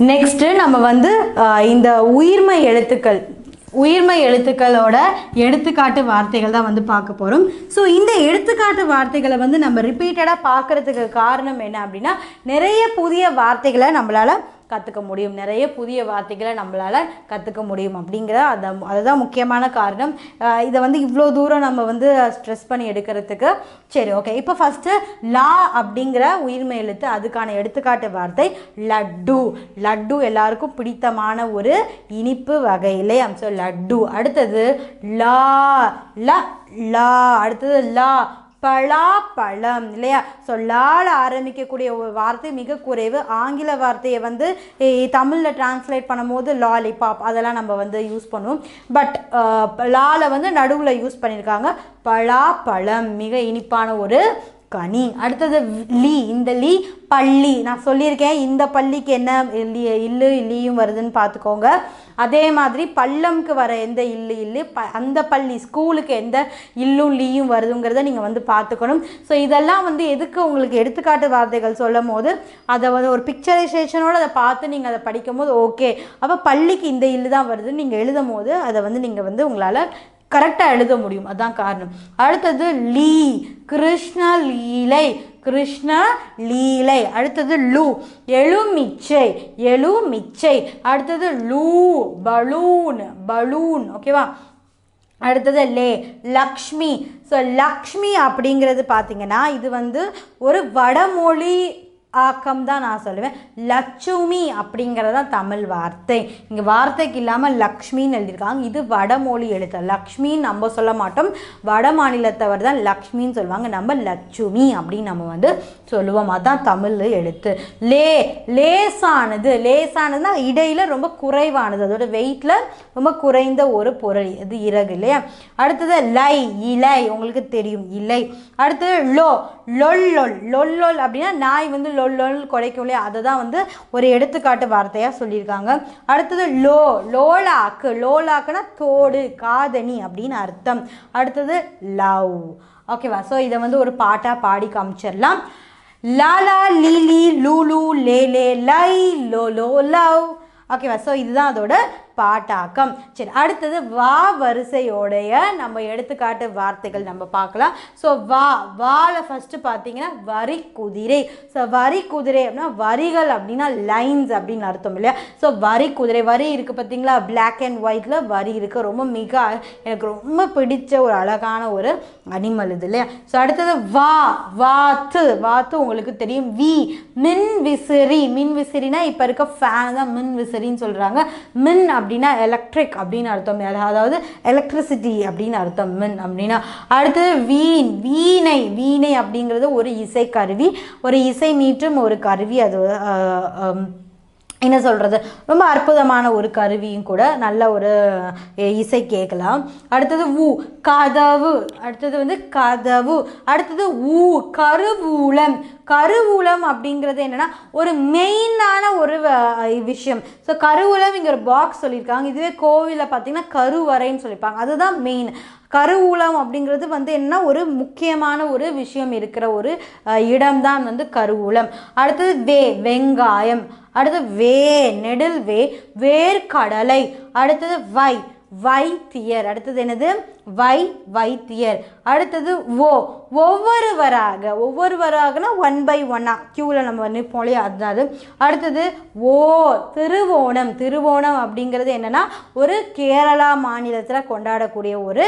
Next நம்ம வந்து இந்த உயிர்மை எழுத்துக்கள் உயிர்மை எழுத்துக்களோட எடுத்துக்காட்டு வார்த்தைகள் தான் வந்து பார்க்க போகிறோம் ஸோ இந்த எடுத்துக்காட்டு வார்த்தைகளை வந்து நம்ம ரிப்பீட்டடாக பார்க்குறதுக்கு காரணம் என்ன அப்படின்னா நிறைய புதிய வார்த்தைகளை நம்மளால் கற்றுக்க முடியும். நிறைய புதிய வார்த்தைகளை நம்மளால் கற்றுக்க முடியும் அப்படிங்கிற அதை அதுதான் முக்கியமான காரணம். இதை வந்து இவ்வளோ தூரம் நம்ம வந்து ஸ்ட்ரெஸ் பண்ணி எடுக்கிறதுக்கு. சரி ஓகே இப்போ ஃபஸ்ட்டு லா அப்படிங்கிற உயிர்மை எழுத்து அதுக்கான எடுத்துக்காட்டு வார்த்தை லட்டு. லட்டு எல்லாருக்கும் பிடித்தமான ஒரு இனிப்பு வகை இல்லையா? ஸோ லட்டு. அடுத்தது லா ல லா. அடுத்தது லா. பலாப்பழம் இல்லையா? சொல்லால் ஆரம்பிக்கக்கூடிய ஒரு வார்த்தை மிக குறைவு. ஆங்கில வார்த்தையை வந்து தமிழில் டிரான்ஸ்லேட் பண்ணும்போது லாலிபாப் அதெல்லாம் நம்ம வந்து யூஸ் பண்ணுவோம். பட் லால வந்து நடுவில் யூஸ் பண்ணியிருக்காங்க பலாப்பழம் மிக இனிப்பான ஒரு கனி அடுத்தது லீ இந்த லீ பள்ளி. நான் சொல்லியிருக்கேன் இந்த பள்ளிக்கு என்ன இல்லு இல்லியும் வருதுன்னு பார்த்துக்கோங்க. அதே மாதிரி பள்ளம்க்கு வர எந்த இல்லு இல்லு ப அந்த பள்ளி ஸ்கூலுக்கு எந்த இல்லும் லீயும் வருதுங்கிறத நீங்கள் வந்து பார்த்துக்கணும். ஸோ இதெல்லாம் வந்து எதுக்கு உங்களுக்கு எடுத்துக்காட்டு வார்த்தைகள் சொல்லும் போது அதை வந்து ஒரு பிக்சரைசேஷனோடு அதை பார்த்து நீங்கள் அதை படிக்கும் போது ஓகே அப்போ பள்ளிக்கு இந்த இல்லு தான் வருதுன்னு நீங்கள் எழுதும் போது அதை வந்து நீங்கள் வந்து உங்களால் கரெக்டாக எழுத முடியும். அதான் காரணம். அடுத்தது லீ. கிருஷ்ண லீலை. கிருஷ்ண லீலை. அடுத்தது லூ. எழுமிச்சை. எழுமிச்சை. அடுத்தது லூ. பலூன். பலூன். ஓகேவா அடுத்தது லே. லக்ஷ்மி. ஸோ லக்ஷ்மி அப்படிங்கிறது பார்த்திங்கன்னா இது வந்து ஒரு வடமொழி ஆக்கம் தான் நான் சொல்லுவேன். லட்சுமி அப்படிங்கிறது தான் தமிழ் வார்த்தை. இங்கே வார்த்தைக்கு இல்லாமல் லக்ஷ்மின்னு எழுதியிருக்காங்க. இது வடமொழி எழுத்து. லக்ஷ்மின்னு நம்ம சொல்ல மாட்டோம். வட மாநிலத்தவர் தான் லக்ஷ்மின்னு சொல்லுவாங்க. நம்ம லட்சுமி அப்படின்னு நம்ம வந்து சொல்லுவோம். அதுதான் தமிழ் எழுத்து. லே லேசானது. லேசானதுன்னா இடையில் ரொம்ப குறைவானது. அதோட வெயிட்டில் ரொம்ப குறைந்த ஒரு பொருள். இது இறகு இல்லையா? அடுத்தது லை இலை. உங்களுக்கு தெரியும். இலை. அடுத்தது லோ லொல் லொல். லொல் லொல் அப்படின்னா நாய் வந்து லொல் குறைக்கும்லையே அதை தான் வந்து ஒரு எடுத்துக்காட்டு வார்த்தையாக சொல்லியிருக்காங்க. அடுத்தது லோ லோலாக்கு லோலாக்குனா தோடு காதணி அப்படின்னு அர்த்தம். அடுத்தது லவ். ஓகேவா? ஸோ இதை வந்து ஒரு பாட்டாக பாடி காமிச்சிடலாம். லாலா லீலி லூலு லே லே லை லோ லோ லவ். ஓகேவா? ஸோ இதுதான் அதோட பாட்டாக்கம். சரி அடுத்தது வா வரிசையோடைய நம்ம எடுத்துக்காட்டு வார்த்தைகள் நம்ம பார்க்கலாம். ஸோ வா வால ஃபஸ்ட்டு பார்த்தீங்கன்னா வரி குதிரை. ஸோ வரி குதிரை அப்படின்னா வரிகள் அப்படின்னா லைன்ஸ் அப்படின்னு அர்த்தம் இல்லையா? ஸோ வரி குதிரை வரி இருக்குது பார்த்தீங்களா? பிளாக் அண்ட் ஒயிட்டில் வரி இருக்குது ரொம்ப மிக எனக்கு ரொம்ப பிடிச்ச ஒரு அழகான ஒரு அனிமல் இது இல்லையா? ஸோ அடுத்தது வா வாத்து. வாத்து உங்களுக்கு தெரியும். வி மின் விசிறி மின் விசிறினா இப்போ இருக்க ஃபேன் தான் மின் விசிறின்னு சொல்கிறாங்க மின் அப்படின்னா எலக்ட்ரிக் அப்படின்னு அர்த்தம். அதாவது எலக்ட்ரிசிட்டி அப்படின்னு அர்த்தம். மின் அப்படின்னா. அடுத்தது வீண். வீணை. வீணை அப்படிங்கிறது ஒரு இசைக்கருவி. ஒரு இசை மீட்டும் ஒரு கருவி. அது என்ன சொல்கிறது ரொம்ப அற்புதமான ஒரு கருவியும் கூட நல்ல ஒரு இசை கேட்கலாம். அடுத்தது ஊ கதவு. அடுத்தது வந்து கதவு. அடுத்தது ஊ கருவூலம். கருவூலம் அப்படிங்கிறது என்னன்னா ஒரு மெயினான ஒரு விஷயம் ஸோ கருவூலம் இங்கே ஒரு பாக்ஸ் சொல்லியிருக்காங்க. இதுவே கோவிலில் பார்த்தீங்கன்னா கருவறைன்னு சொல்லியிருப்பாங்க. அதுதான் மெயின் கருவூலம் அப்படிங்கிறது வந்து என்ன ஒரு முக்கியமான ஒரு விஷயம் இருக்கிற ஒரு இடம்தான் வந்து கருவூலம். அடுத்தது வே வெங்காயம். அடுத்து வே நெடில் வே வேர்க்கடலை. அடுத்தது வை வைத்தியர். அடுத்தது என்னது? வை வைத்தியர். அடுத்தது ஓ ஒவ்வொருவராக ஒவ்வொருவராகனா ஒன் பை ஒன்னா க்யூவில் நம்ம நிற்போம் இல்லையா? அதுதான் அடுத்தது ஓ திருவோணம். திருவோணம் அப்படிங்கிறது என்னன்னா ஒரு கேரளா மாநிலத்தில் கொண்டாடக்கூடிய ஒரு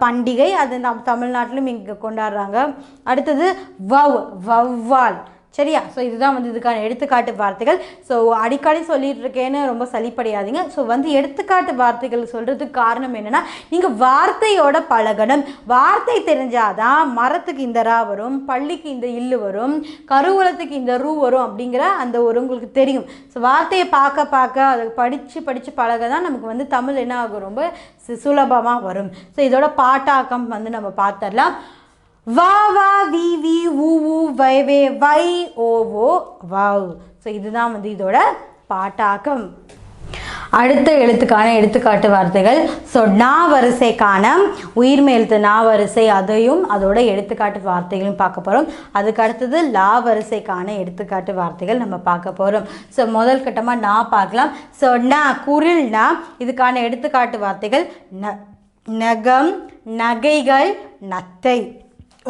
பண்டிகை. அது நம் தமிழ்நாட்டிலும் இங்கே கொண்டாடுறாங்க. அடுத்தது வவ் வவ்வால் சரியா? ஸோ இதுதான் வந்து இதுக்கான எடுத்துக்காட்டு வார்த்தைகள். ஸோ அடிக்கடி சொல்லிட்டு இருக்கேன்னு ரொம்ப சளிப்படையாதீங்க ஸோ வந்து எடுத்துக்காட்டு வார்த்தைகள் சொல்கிறதுக்கு காரணம் என்னென்னா நீங்கள் வார்த்தையோட பழகணும். வார்த்தை தெரிஞ்சாதான் மரத்துக்கு இந்த ரா வரும் பள்ளிக்கு இந்த இல்லு வரும் கருவூலத்துக்கு இந்த ரூ வரும் அப்படிங்கிற அந்த ஒரு உங்களுக்கு தெரியும். ஸோ வார்த்தையை பார்க்க பார்க்க அதை படித்து படித்து பழக தான் நமக்கு வந்து தமிழ் என்ன ஆகும்? ரொம்ப சுலபமாக வரும். ஸோ இதோட பாட்டாக்கம் வந்து நம்ம பார்த்துடலாம். வா வா வி வி ஊ ஊ வை வே வை ஓ ஓ வவ். ஸோ இதுதான் வந்து இதோட பாட்டாக்கம். அடுத்த எழுத்துக்கான எடுத்துக்காட்டு வார்த்தைகள். ஸோ நா வரிசைக்கான உயிர்மை எழுத்து நா வரிசை அதையும் அதோட எடுத்துக்காட்டு வார்த்தைகளும் பார்க்க போகிறோம் அதுக்கு அடுத்தது லா வரிசைக்கான எடுத்துக்காட்டு வார்த்தைகள் நம்ம பார்க்க போகிறோம் ஸோ முதல் கட்டமாக நா பார்க்கலாம். ஸோ ந குரில்னா இதுக்கான எடுத்துக்காட்டு வார்த்தைகள் ந நகம் நகைகள் நத்தை.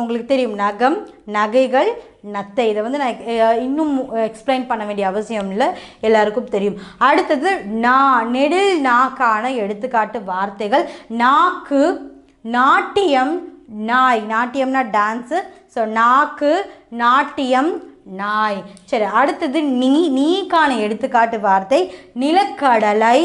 உங்களுக்கு தெரியும் நகம் நகைகள் நத்தை. இதை வந்து நான் இன்னும் எக்ஸ்பிளைன் பண்ண வேண்டிய அவசியம் இல்லை. எல்லாருக்கும் தெரியும். அடுத்தது நா நெடில் நாக்கான எடுத்துக்காட்டு வார்த்தைகள். நாக்கு நாட்டியம் நாய். நாட்டியம்னா டான்ஸு ஸோ நாக்கு நாட்டியம் நாய். சரி அடுத்தது நீ நீக்கான எடுத்துக்காட்டு வார்த்தை. நிலக்கடலை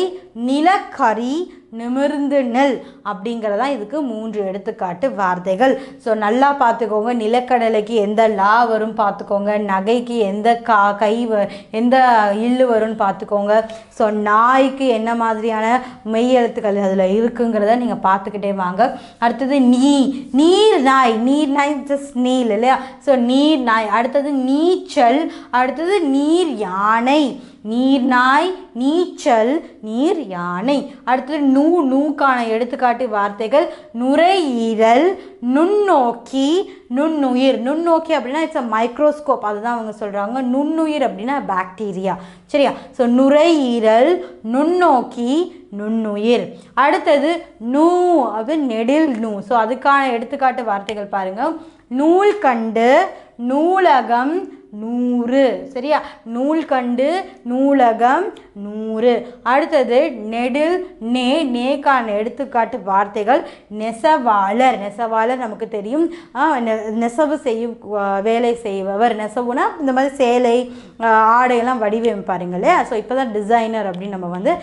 நிலக்கரி நிமிர்ந்து நெல். அப்படிங்கிறதான் இதுக்கு மூன்று எடுத்துக்காட்டு வார்த்தைகள். ஸோ நல்லா பார்த்துக்கோங்க. நிலக்கடலைக்கு எந்த லா வரும் பார்த்துக்கோங்க. நகைக்கு எந்த கா கை வ எந்த இல்லு வரும்னு பார்த்துக்கோங்க. ஸோ நாய்க்கு என்ன மாதிரியான மெய் எழுத்துக்கள் அதில் இருக்குங்கிறத நீங்கள் பார்த்துக்கிட்டே வாங்க. அடுத்தது நீ நீர் நாய் நீர் நாய் ஜஸ்ட் நீல் இல்லையா? ஸோ நீர் நாய். அடுத்தது நீச்சல் அடுத்தது நீர் யானை. நீர் நாய் நீச்சல் நீர் யானை. அடுத்தது நூ நூக்கான எடுத்துக்காட்டு வார்த்தைகள் நுரையீரல் நுண்ணோக்கி நுண்ணுயிர். நுண்ணோக்கி அப்படின்னா இட்ஸ் அ மைக்ரோஸ்கோப் அதுதான் அவங்க சொல்கிறாங்க நுண்ணுயிர் அப்படின்னா பாக்டீரியா சரியா? ஸோ நுரையீரல் நுண்ணோக்கி நுண்ணுயிர். அடுத்தது நூ அது நெடில் நூ. ஸோ அதுக்கான எடுத்துக்காட்டு வார்த்தைகள் பாருங்கள் நூல் கண்டு நூலகம் நூறு. சரியா? நூல்கண்டு நூலகம் நூறு. அடுத்தது நெடில் நே நேக்கான எடுத்துக்காட்டு வார்த்தைகள். நெசவாளர். நெசவாளர் நமக்கு தெரியும். நெசவு செய்யும் வேலை செய்பவர். நெசவுனா இந்த மாதிரி சேலை ஆடையெல்லாம் வடிவமைப்பாருங்க இல்லையா? ஸோ இப்போ தான் டிசைனர் அப்படின்னு நம்ம வந்து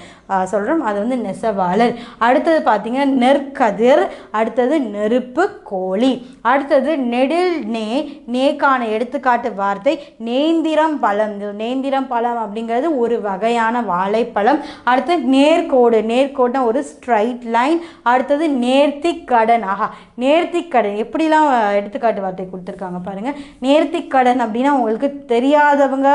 சொல்கிறோம் அது வந்து நெசவாளர். அடுத்தது பார்த்தீங்கன்னா நெற்கதிர் அடுத்தது நெருப்பு கோழி. அடுத்தது நெடில் நே நேக்கான எடுத்துக்காட்டு வார்த்தை நேந்திரம் பழம். நேந்திரம் பழம் அப்படிங்கிறது ஒரு வகையான வாழைப்பழம். அடுத்து நேர்கோடு. நேர்கோடுனா ஒரு ஸ்ட்ரைட் லைன் அடுத்தது நேர்த்திக்கடன். ஆஹா நேர்த்திக்கடன். எப்படிலாம் எடுத்துக்காட்டு வார்த்தை கொடுத்துருக்காங்க பாருங்கள் நேர்த்திக்கடன் அப்படின்னா உங்களுக்கு தெரியாதவங்க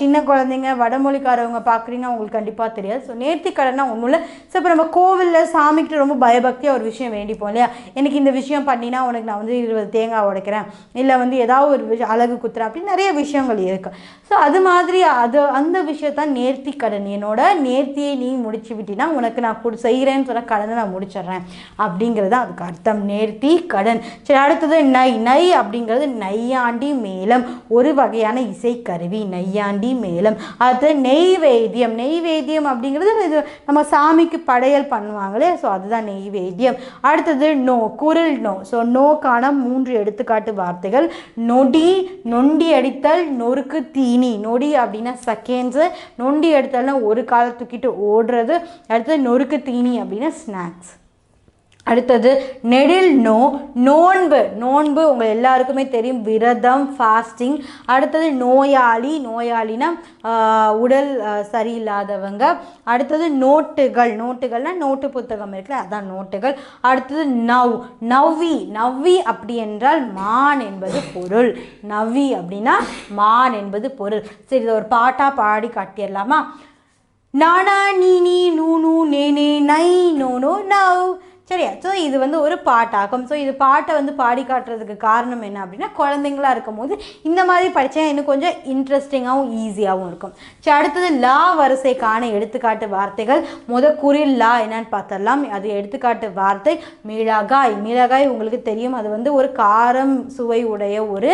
சின்ன குழந்தைங்க வடமொழிக்காரவங்க பார்க்குறீங்கன்னா உங்களுக்கு கண்டிப்பாக தெரியாது. ஸோ நேர்த்திக்கடன்னா ஒன்றும் இல்லை. ஸோ இப்போ நம்ம கோவிலில் சாமிக்கிட்ட ரொம்ப பயபக்தியாக ஒரு விஷயம் வேண்டிப்போம் இல்லையா? எனக்கு இந்த விஷயம் பண்ணினா உனக்கு நான் வந்து இருபது தேங்காய் உடைக்கிறேன். இல்லை வந்து ஏதாவது ஒரு அழகு குத்துறேன் அப்படின்னு நிறைய விஷயங்கள் இருக்கு. ஸோ அது மாதிரி அது அந்த விஷயத்தான் நேர்த்தி கடன். என்னோட நேர்த்தியை நீ முடிச்சு விட்டினா உனக்கு நான் கொடு செய்கிறேன்னு சொன்ன கடனை நான் முடிச்சிடுறேன். அப்படிங்கிறது தான் அதுக்கு அர்த்தம். நேர்த்தி கடன். சரி அடுத்தது நை. நை அப்படிங்கிறது நையாண்டி மேளம். ஒரு வகையான இசைக்கருவி நையாண்டி மேளம். அடுத்து நெய்வேத்தியம். நெய்வேத்தியம் அப்படிங்கிறது இது நம்ம சாமிக்கு படையல் பண்ணுவாங்களே ஸோ அதுதான் நெய்வேத்தியம். அடுத்தது நோ குரல் நோ. ஸோ நோக்கான மூன்று எடுத்துக்காட்டு வார்த்தைகள். நொடி நொண்டி அடித்தல் நொறுக்கு தீனி. நொடி அப்படின்னா செகண்ட்ஸு நொண்டி அடித்தல்னா ஒரு காலை தூக்கிட்டு ஓடுறது. அடுத்தது நொறுக்கு தீனி அப்படின்னா ஸ்நாக்ஸ் அடுத்தது நெடில் நோ நோன்பு. நோன்பு உங்கள் எல்லாருக்குமே தெரியும். விரதம் ஃபாஸ்டிங் அடுத்தது நோயாளி. நோயாளினா உடல் சரியில்லாதவங்க. அடுத்தது நோட்டுகள். நோட்டுகள்னா நோட்டு புத்தகம் இருக்குல்ல அதான் நோட்டுகள். அடுத்தது நவ். நவ்வி. நவ்வி அப்படி என்றால் மான் என்பது பொருள். நவ்வி அப்படின்னா மான் என்பது பொருள். சரி இதை ஒரு பாட்டாக பாடி காட்டிடலாமா? நானா நீ நீ நூ நூ நே நே நை நோ நோ நவ். சரியா? ஸோ இது வந்து ஒரு பாட்டாகும். ஸோ இது பாட்டை வந்து பாடி காட்டுறதுக்கு காரணம் என்ன அப்படின்னா குழந்தைங்களா இருக்கும் போது இந்த மாதிரி படித்தா இன்னும் கொஞ்சம் இன்ட்ரெஸ்டிங்காகவும் ஈஸியாகவும் இருக்கும். சரி அடுத்தது லா வரிசைக்கான எடுத்துக்காட்டு வார்த்தைகள். முத குறில் லா என்னன்னு பார்த்தரலாம் அது எடுத்துக்காட்டு வார்த்தை. மிளகாய். மிளகாய் உங்களுக்கு தெரியும். அது வந்து ஒரு காரம் சுவை உடைய ஒரு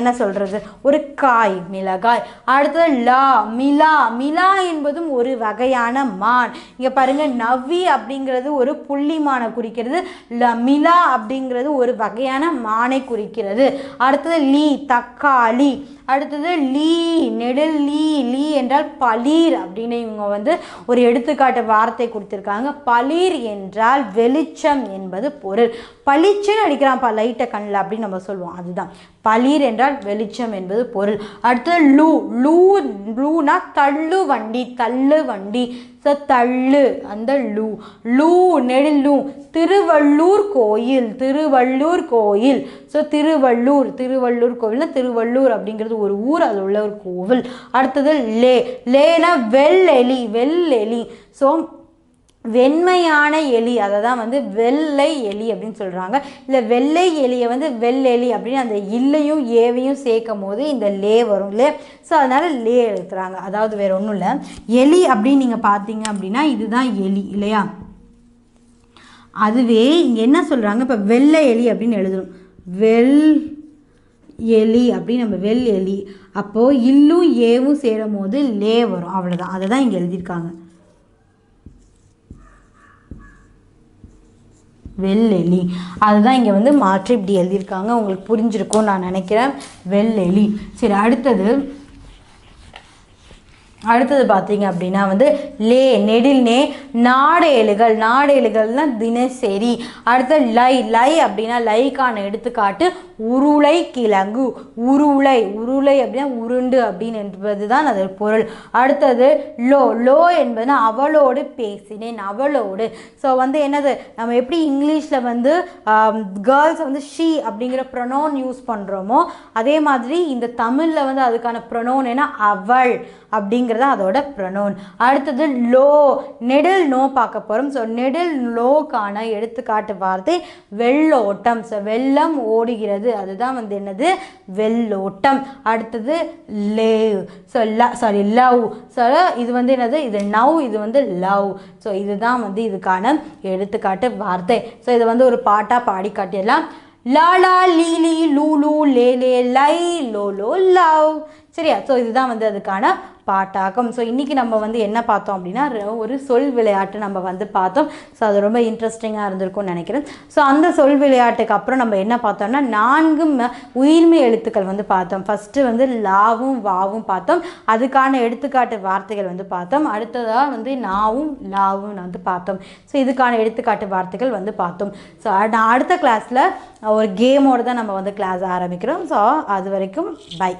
என்ன சொல்கிறது ஒரு காய் மிளகாய். அடுத்தது லா மிலா மிலா என்பதும் ஒரு வகையான மான். இங்கே பாருங்கள் நவ்வி அப்படிங்கிறது ஒரு புள்ளி மானை குறிக்கிறது. ல மிலா அப்படிங்கிறது ஒரு வகையான மானை குறிக்கிறது. அடுத்தது லீ தக்காளி. அடுத்தது லீ நெடில் லீ லீ என்றால் பளீர் அப்படின்னு இவங்க வந்து ஒரு எடுத்துக்காட்டு வார்த்தை கொடுத்துருக்காங்க. பளீர் என்றால் வெளிச்சம் என்பது பொருள். பளிச்சுன்னு அடிக்கிறான்ப்பா லைட்டை கண்ணில் அப்படின்னு நம்ம சொல்லுவோம். அதுதான். பளிர் என்றால் வெளிச்சம் என்பது பொருள். அடுத்தது லூ லூ லூனா தள்ளு வண்டி தள்ளு வண்டி. ஸோ தள்ளு அந்த லூ. லூ நெடுலூ திருவள்ளூர் கோயில் திருவள்ளூர் கோயில். ஸோ திருவள்ளூர் திருவள்ளூர் கோவில்னா திருவள்ளூர் அப்படிங்கிறது ஒரு ஊர் அது உள்ள ஒரு கோவில். அடுத்தது லே லேனா வெள்ளெலி வெள்ளெலி. ஸோ வெண்மையான எலி அதை தான் வந்து வெள்ளை எலி அப்படின்னு சொல்கிறாங்க இல்லை வெள்ளை எலியை வந்து வெள்ளெலி அப்படின்னு அந்த இல்லையும் ஏவையும் சேர்க்கும் போது இந்த லே வரும் லே. ஸோ அதனால் லே எழுத்துறாங்க அதாவது வேறு ஒன்றும் இல்லை. எலி அப்படின்னு நீங்கள் பார்த்தீங்க அப்படின்னா இதுதான் எலி இல்லையா? அதுவே இங்கே என்ன சொல்கிறாங்க இப்போ வெள்ளை எலி அப்படின்னு எழுதணும் வெள் எலி அப்படின்னு நம்ம வெள் எலி. அப்போது இல்லும் ஏவும் சேரும் போது லே வரும். அவ்வளோதான் அதை தான் இங்கே எழுதியிருக்காங்க. வெள்ளெலி. அதுதான் இங்கே வந்து மாற்றி இப்படி எழுதியிருக்காங்க. உங்களுக்கு புரிஞ்சிருக்கும்னு நான் நினைக்கிறேன். வெள்ளெலி. சரி அடுத்தது அடுத்தது பார்த்தீங்க அப்படின்னா வந்து லே நெடில் நே நாடேழுகள் நாடேழுகள்னா தினசரி. அடுத்த லை லை அப்படின்னா லைக்கான எடுத்துக்காட்டு உருளை கிழங்கு. உருளை உருளை அப்படின்னா உருண்டு அப்படின்னு என்பது தான் அது பொருள். அடுத்தது லோ லோ என்பது அவளோடு பேசினேன் அவளோடு. ஸோ வந்து என்னது? நம்ம எப்படி இங்கிலீஷில் வந்து கேர்ள்ஸ் வந்து ஷீ அப்படிங்கிற ப்ரொனோன் யூஸ் பண்ணுறோமோ அதே மாதிரி இந்த தமிழில் வந்து அதுக்கான ப்ரொனோன் என்ன? அவள் அப்படிங்கிறது அதோட ப்ரொனோன் அடுத்தது லோ நெடில் நோ பார்க்க போகிறோம் ஸோ நெடில் லோக்கான எடுத்துக்காட்டு வார்த்தை வெள்ளோட்டம். ஸோ வெள்ளம் ஓடுகிறது. அதுதான் வந்து என்னது? வெள்ளோட்டம். அடுத்தது லேவ். ஸோ ல சாரி லவ். ஸோ இது வந்து என்னது? இது நவ் இது வந்து லவ். ஸோ இதுதான் வந்து இதுக்கான எடுத்துக்காட்டு வார்த்தை. ஸோ இதை வந்து ஒரு பாட்டாக பாடி காட்டிடலாம். லாலா லீலி லூலு லே லே லை லோ லோ லவ். சரியா? ஸோ இதுதான் வந்து அதுக்கான பாட்டாக்கம் ஸோ இன்றைக்கி நம்ம வந்து என்ன பார்த்தோம் அப்படின்னா ஒரு சொல் விளையாட்டு நம்ம வந்து பார்த்தோம். ஸோ அது ரொம்ப இன்ட்ரெஸ்டிங்காக இருந்திருக்கும்னு நினைக்கிறேன். ஸோ அந்த சொல் விளையாட்டுக்கு அப்புறம் நம்ம என்ன பார்த்தோம்னா நான்கு ம- உயிர்மை எழுத்துக்கள் வந்து பார்த்தோம். ஃபஸ்ட்டு வந்து லாவும் வாவும் பார்த்தோம். அதுக்கான எடுத்துக்காட்டு வார்த்தைகள் வந்து பார்த்தோம். அடுத்ததாக வந்து நாவும் லாவும் வந்து பார்த்தோம். ஸோ இதுக்கான எடுத்துக்காட்டு வார்த்தைகள் வந்து பார்த்தோம். ஸோ அடுத்த கிளாஸில் ஒரு கேமோடு தான் நம்ம வந்து கிளாஸ் ஆரம்பிக்கிறோம். ஸோ அது வரைக்கும் பை